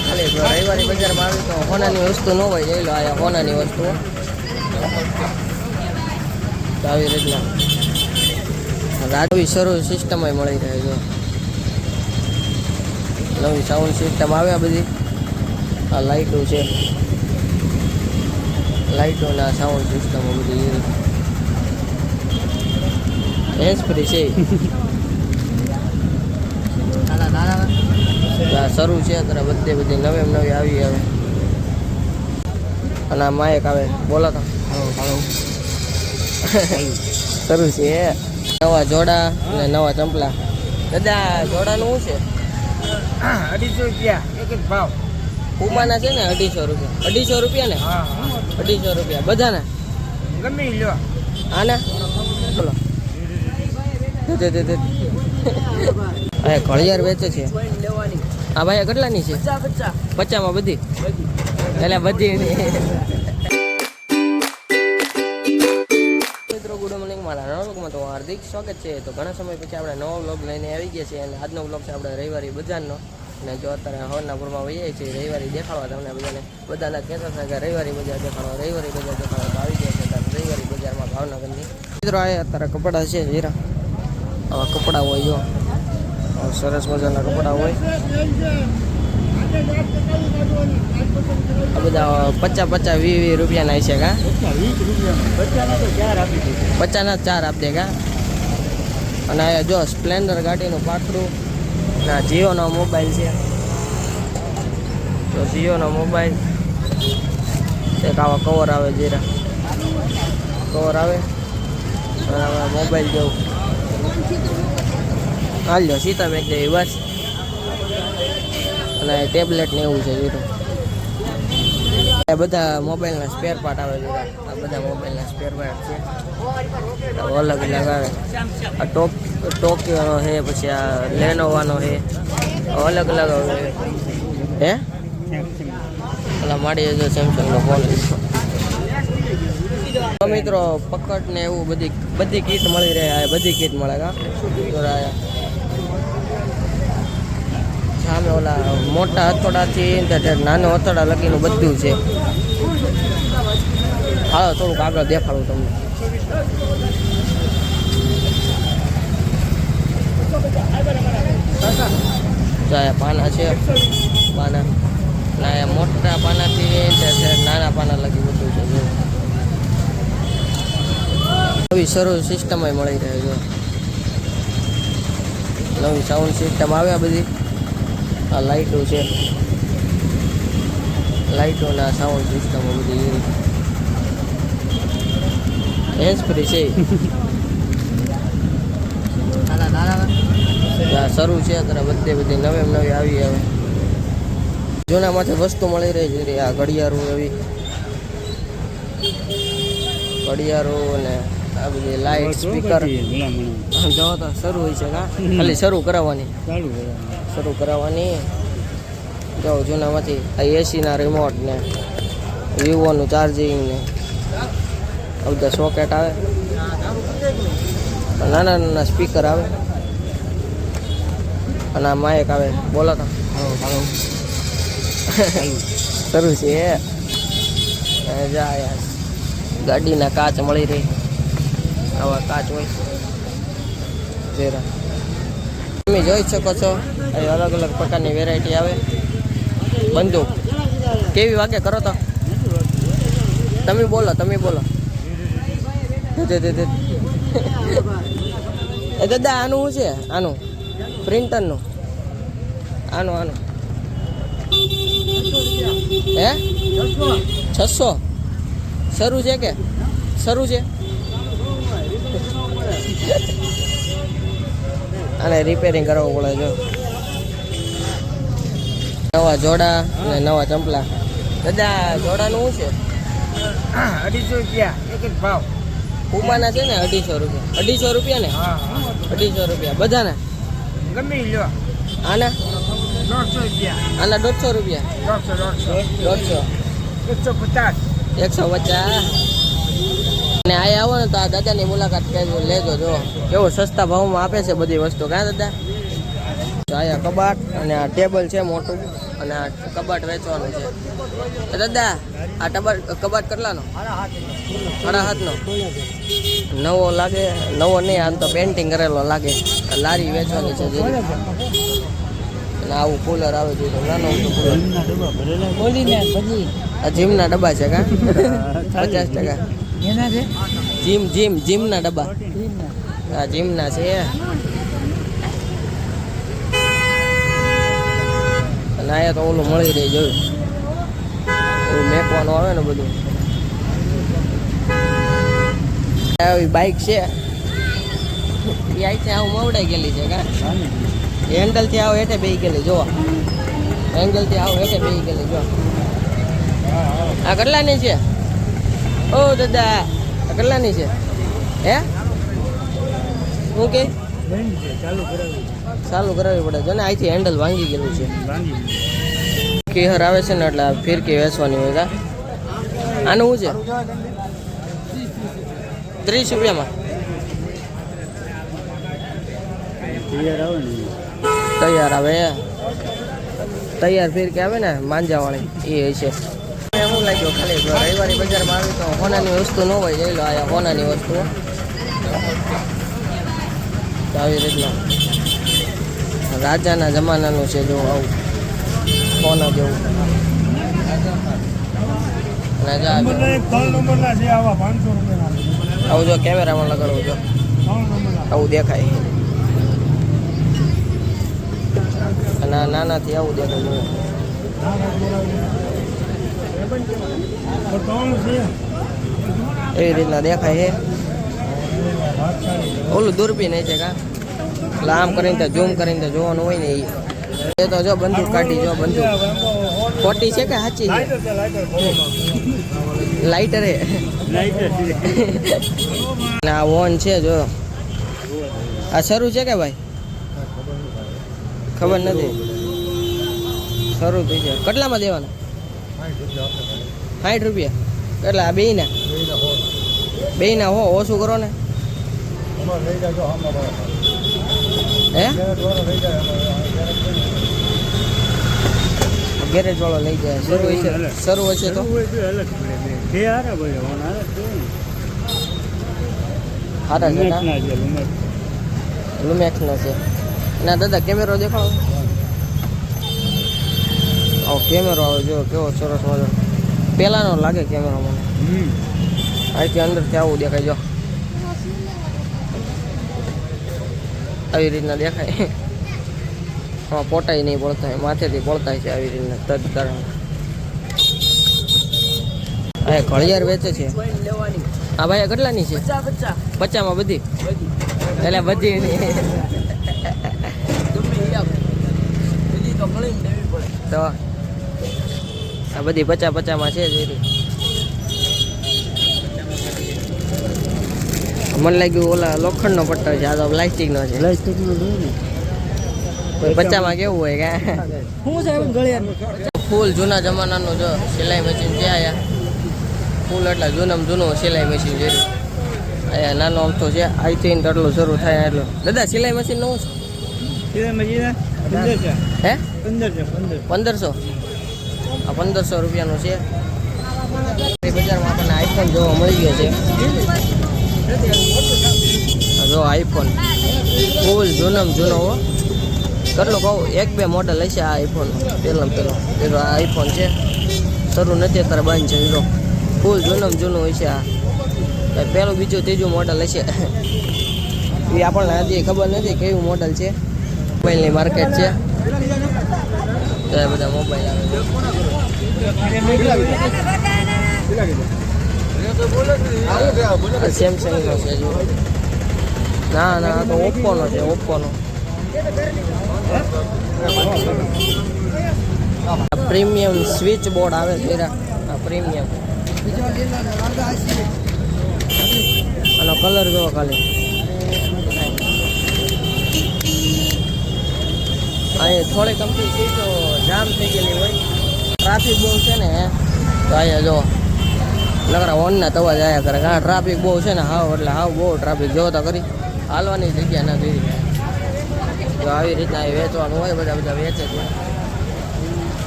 ખાલી રવિવારી બજારમાં આવી તો હોનાની વસ્તુ ન હોય જઈ લો આ હોનાની વસ્તુ. આવી રીતના. રાજવી સરળ સિસ્ટમ મળી રહે છે. નવી સાઉન્ડ સિસ્ટમ આવે આ બધી. આ લાઇટો છે. લાઇટોના સાઉન્ડ સિસ્ટમ બધી હેન્ડ ફ્રી છે. શરૂ છે અત્યારે બધે બધી નવે નવી આવી આવે. અને આ માયક આવે. બોલો તો. શરૂ છે. નવા જોડા અને નવા ચંપલા. દાદા જોડાનું શું છે? અઢીસો રૂપિયા. એક એક ભાવ. પુમાના છે ને અઢીસો રૂપિયા. અઢીસો રૂપિયા ને? અઢીસો રૂપિયા. બધાના? ગમે લ્યો. આના? બોલો. આ ઘડિયાળ વેચે છે. આ ભાઈ કેટલાની છે? પચામાં બધી? એટલે બધી મિત્રો ગુડ મોર્નિંગ મારા નવા તો હાર્દિક સ્વાગત છે. તો ઘણા સમય પછી આપણે નવો વ્લોગ લઈને આવી ગયા છીએ અને આજનો વ્લોગ છે આપણે રવિવારી બજારનો. અને જો અત્યારે હવરના પૂરમાં વહીએ છીએ રવિવારી દેખાડવા તમને બધાને બધાના કહેતા હતા કે રવિવારી બજાર દેખાડો રવિવારી બજાર દેખાડો તો આવી ગયા છે રવિવારી બજારમાં ભાવનગરની. મિત્રો આ અત્યારે કપડાં છે હીરા. આવા કપડાં હોય જો. સરસ મજાના કપડાં હોય. આ બધા પચાસ પચાસ વીસ વીસ રૂપિયાના છે કા? પચાસના ચાર આપી દે કા? અને આ જો સ્પ્લેન્ડર ગાડીનું પાખડું ના જીઓનો મોબાઈલ છે. તો જીઓનો મોબાઈલ, એક આવા કવર આવે જીરા. કવર આવે મોબાઈલ જેવું. હાલ્યો સીતા મેક દેવી બસ અને ટેબ્લેટ ને એવું છે આ બધા મોબાઈલના સ્પેર પાર્ટ આવે છે. આ બધા મોબાઈલના સ્પેર પાર્ટ છે. અલગ અલગ આવે. આ ટોક ટોકિયોનો છે પછી આ લેનોવાનો છે અલગ અલગ આવે. હે? પેલા માડી જો સેમસંગનો ફોન મિત્રો, પકડ ને એવું બધી બધી કીટ મળી રહે. બધી કીટ મળે કા સામે ઓલા મોટા હથોડાથી નાનો હથોડા લગીનું બધું છે. હાલો, થોડુંક આગળ દેખાડું તમને. પાના છે, પાના. ના મોટા પાનાથી નાના પાના લગી બધું છે નવી સરળ સિસ્ટમ મળી રહે છે નવી સાઉન્ડ સિસ્ટમ આવે આ બધી. આ લાઇટો છે. લાઇટોના સાઉન્ડ સિસ્ટમ બધી હેન્સ ફ્રી છે. શરૂ છે અત્યારે બધે બધી નવે નવી આવી આવે જૂના માટે વસ્તુ મળી રહી છે. આ ઘડિયાળો એવી. ઘડિયાળો અને આ બધી લાઈટ સ્પીકર જો તો શરૂ હોય છે કા? ખાલી શરૂ કરાવવાની. શરૂ કરાવવાની. જો જૂનામાંથી આ એસીના રિમોટ ને વિવોનું ચાર્જિંગ ને આ બધા સોકેટ આવે. નાના નાના સ્પીકર આવે. અને આ માયક આવે. બોલો તો. શરૂ છે. એ જા યાર. ગાડીના કાચ મળી રહી. આવા કાચ હોય. જેરા. તમે જોઈ શકો છો, અહીં અલગ અલગ પ્રકારની વેરાયટી આવે. બંદૂક. કેવી વાગે કરો તો? તમે બોલો તમે બોલો. એ દાદા, આનું શું છે? આનું. પ્રિન્ટરનું. આનું આનું. હે? છસો. શરૂ છે કે? શરૂ છે? આને રિપેરિંગ કરવું પડે જો. નવા જોડા અને નવા ચંપલા. દાદા જોડાનું શું છે? અઢીસો રૂપિયા એક એક ભાવ. પુમાના છે ને અઢીસો રૂપિયા. અઢીસો રૂપિયા ને? અઢીસો રૂપિયા. બધાના? ગમે લ્યો. આના? દોઢસો રૂપિયા. આના દોઢસો રૂપિયા? દોઢસો દોઢસો. દોઢસો. એકસો પચાસ. એકસો પચાસ. અને આ આવો ને તો આ દાદાની મુલાકાત કરજો લેજો જો. કેવો સસ્તા ભાવમાં આપે છે બધી વસ્તુ કાં દાદા? તો અહીંયા કબાટ અને આ ટેબલ છે મોટું અને આ કબાટ વેચવાનું છે. દાદા આ ટબાટ કબાટ કેટલાનો? સાડા હાથનો. નવો લાગે નવો નહીં આમ તો પેન્ટિંગ કરેલો લાગે. લારી વેચવાની છે જે અને આવું કુલર આવે છે નાનો કુલર જીમના ડબ્બા છે. કા? પચાસ ટકા. જીમ જીમ જીમના ડબ્બા. આ જીમના છે અને આયા તો ઓલું મળી રહી જોયું. એવું મેકવાનું આવે ને બધું. આવી બાઇક છે. એ અહીંથી આવું મવડાઈ ગયેલી છે કા? હેન્ડલથી આવો હેઠે બેહી ગયેલી જોવા. હેન્ડલથી આવો હેઠે બેહી ગયેલી જો આ કેટલાની છે? ઓ દાદા કેટલાની છે. હે? ઓકે ચાલુ કરાવવી પડે. છે ને અહીંથી હેન્ડલ ભાંગી ગયેલું છે. કેહર આવે છે ને એટલે ફિરકી વેચવાની હોય આનું શું છે? ત્રીસ રૂપિયામાં. તૈયાર આવે. તૈયાર ફિરકી આવે ને, માંજાવાળી. એ છે. લાગ્યું ખાલી જો રવિવારી બજારમાં આવી તો હોનાની વસ્તુ ન હોય જઈ લો આયા હોનાની વસ્તુ. આવી રીતના. રાજાના જમાનાનું છે જો આવું. હોના જેવું. જો. આ આવું જો કેમેરામાં લગાડવું જો. આવું દેખાય. અને નાનાથી આવું દેખાય. જો. એવી રીતના દેખાય છે. ઓલું દૂરબીન છે કા? એટલે આમ કરીને ઝૂમ કરીને જોવાનું હોય ને એ તો જો બંદૂક કાઢી, જો બંદૂક. ખોટી છે કે સાચી છે? લાઇટર આ વોન છે જો. આ શરૂ છે કે ભાઈ? ખબર નથી. શરૂ થઈ છે કેટલામાં દેવાના? સાઠ રૂપિયા. કેટલા આ બેયના? બેયના હો, ઓછું કરો ને. હે? ગેરેજ વાળો લઈ જાય. શરૂ હોય છે, શરૂ હશે તો? હારા છે લુમેક્સનો છે. ના દાદા કેમેરો દેખાડો. આવો કેમેરો આવે જો કેવો સરસ મજાનો પહેલાંનો લાગે કેમેરો મને. અહીંથી અંદરથી આવું દેખાય જો. આવી રીતના દેખાય. હા પોટાય નહીં પડતા માથેથી પડતા છે આવી રીતના તદ કારણ. હા ઘડિયાળ વેચે છે. હા ભાઈ આ કેટલાની છે? પચામાં બધી? એટલે બધી નહીં તો આ બધી પચા પચામાં છે જ એરી મને લાગ્યું ઓલા લોખંડનો પટ્ટો છે આ તો પ્લાસ્ટિકનો છે. પચામાં કેવું હોય કે? ફૂલ જૂના જમાનાનું જો સિલાઈ મશીન છે આયા. ફૂલ એટલે જૂનામાં જૂનું સિલાઈ મશીન છે. અહીંયા નાનો અમથો છે આઈ ને એટલું શરૂ થાય એટલું દાદા સિલાઈ મશીન નવું છે? હે? પંદરસો? આ પંદરસો રૂપિયાનું છે. બજારમાં આપણને આઈફોન જોવા મળી ગયો છે. જો આઈફોન ફૂલ જૂનમ જૂનો હો. કરલો કહું? એક બે મોડલ હશે આ આઈફોન પહેલો પેલો પેલો આ આઈફોન છે. શરૂ નથી અત્યારે બંધ છે જો ફૂલ જૂનમ જૂનું હોય છે આ પહેલું બીજું ત્રીજું મોડલ હશે. એ આપણને હજી ખબર નથી કેવું મોડલ છે. મોબાઈલની માર્કેટ છે. બધા મોબાઈલ આવે સેમસંગનો છે જો ના ના તો ઓપ્પોનો છે ઓપ્પોનો પ્રીમિયમ સ્વિચ બોર્ડ આવે છે આ પ્રીમિયમ. આનો કલર જોવો ખાલી. અહીં થોડી કંપની સ્વિચો જામ થઈ ગયેલી હોય. ટ્રાફિક બહુ છે ને, તો અહીંયા જો, નકરા હોર્નના તવા જાયા કરે. કારણ ટ્રાફિક બહુ છે ને હાવ, એટલે હાવ બહુ ટ્રાફિક જો કરી હાલવાની જગ્યા નથી જો આવી રીતના વેચવાનું હોય, બધા બધા વેચે છે.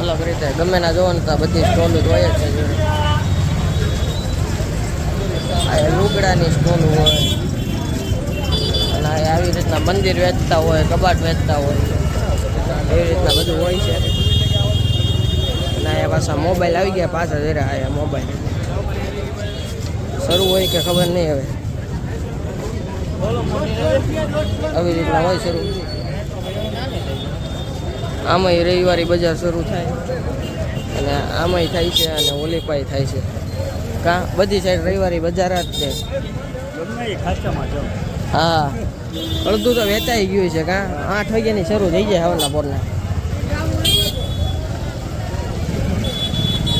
અલગ રીતે ગમે ના ને તો બધી સ્ટોલ જ હોય જ છે લુગડાની સ્ટોલ હોય. અને આવી રીતના મંદિર વેચતા હોય, કબાટ વેચતા હોય. એવી રીતના બધું હોય છે. અને અહીંયા પાછા મોબાઈલ આવી ગયા પાછા જરા આયા મોબાઈલ શરૂ હોય કે ખબર નહીં હવે. આવી રીતના હોય શરૂ. આમાંય રવિવારી બજાર શરૂ થાય. અને આમાંય થાય છે અને ઓલીપાય થાય છે. કા? બધી સાઈડ રવિવારી બજાર જ છે. હા. અડધું તો વેચાઈ ગયું છે કા? આઠ વાગ્યાની શરૂ થઈ જાય હવાના પોરના.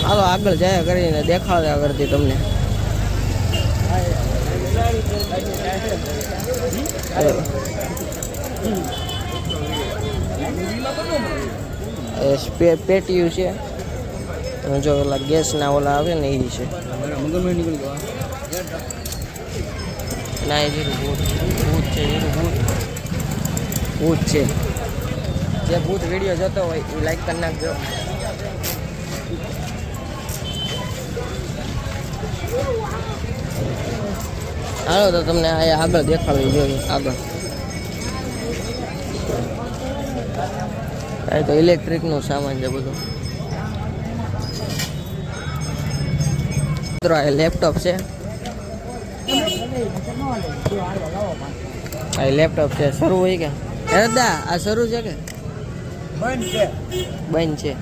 હાલો, આગળ જાય કરીને દેખાડ્યા કરતી તમને. પેટીયું છે. જો ઓલા ગેસના ઓલા આવે ને એ છે. ના, એ ભૂત છે ભૂત. છે. જે ભૂત વીડિયો જોતો હોય એ લાઈક કરી નાખજો. હાલો તો તમને અહીંયા આગળ દેખાડવી જોઈએ. આગળ. આ તો ઇલેક્ટ્રિકનું સામાન છે બધું. મિત્રો આ લેપટોપ છે. આ લેપટોપ છે. શરૂ હોય કે? દાદા આ શરૂ છે કે? બંધ છે. બંધ છે.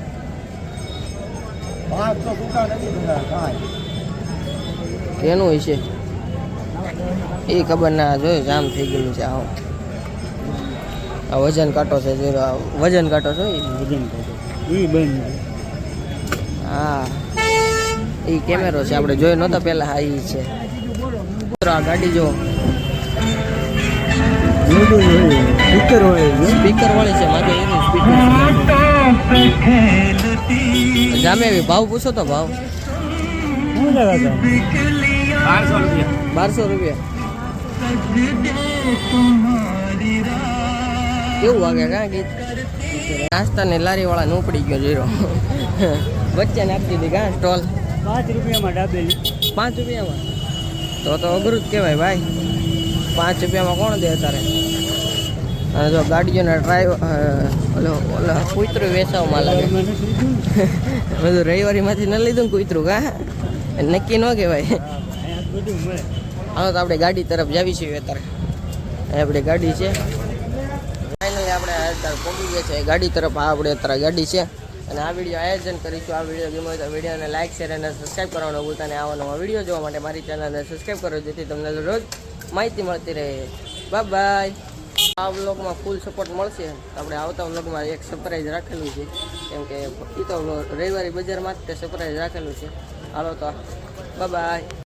ભાત તો નથી બધા હશે છે. એ ખબર ના જોયું જામ થઈ ગયેલું છે આવો આ વજન કાંટો છે જો વજન કાંટો છે વજન કાંટો એ બંધ હા. એ કેમેરો છે આપણે જોયો નહોતો પહેલાં હા એ છે. આ ગાડી જો. સ્પીકર વાળી સ્પીકર વાળી છે મારે એનું સ્પીકર જામે ભાવ પૂછો તો ભાવ. શું બારસો રૂપિયા. બારસો રૂપિયા. કેવું વાગે કા ગીત? નાસ્તાની લારી વાળા ઉપડી ગયો જીરો વચ્ચે નાખી દીધી કા સ્ટોલ? પાંચ રૂપિયામાં ડાબેલી. પાંચ રૂપિયામાં? તો તો અઘરું જ કહેવાય ભાઈ. પાંચ રૂપિયામાં કોણ દે અત્યારે? અને જો ગાડીઓના ડ્રાઈવર ઓલો ઓલો કૂતરું વેચાવમાં લાગે. બધું રવિવારીમાંથી ન લીધું કુતરું કૂતરું કા? નક્કી ન કહેવાય. બધું મળે હાલો તો આપણે ગાડી તરફ જાવી છીએ અત્યારે. આપણી ગાડી છે. ફાઇનલી આપણે અત્યારે પહોંચી ગયા છે ગાડી તરફ આ આપણે અત્યારે ગાડી છે. અને આ વીડિયો આયોજન કરીશું. આ વીડિયો ગમે તો વિડીયોને લાઇક શેર અને સબસ્ક્રાઈબ કરવાનો ભૂલતા નહીં. આવા વીડિયો જોવા માટે મારી ચેનલને સબસ્ક્રાઈબ કરો, જેથી તમને રોજ માહિતી મળતી રહે. બાય બાય આ વ્લોગમાં ફૂલ સપોર્ટ મળશે. આપણે આવતા વ્લોગમાં એક સરપ્રાઈઝ રાખેલું છે. કેમ કે એ તો રવિવારી બજારમાં જ તે સરપ્રાઈઝ રાખેલું છે. હાલો તો. બાય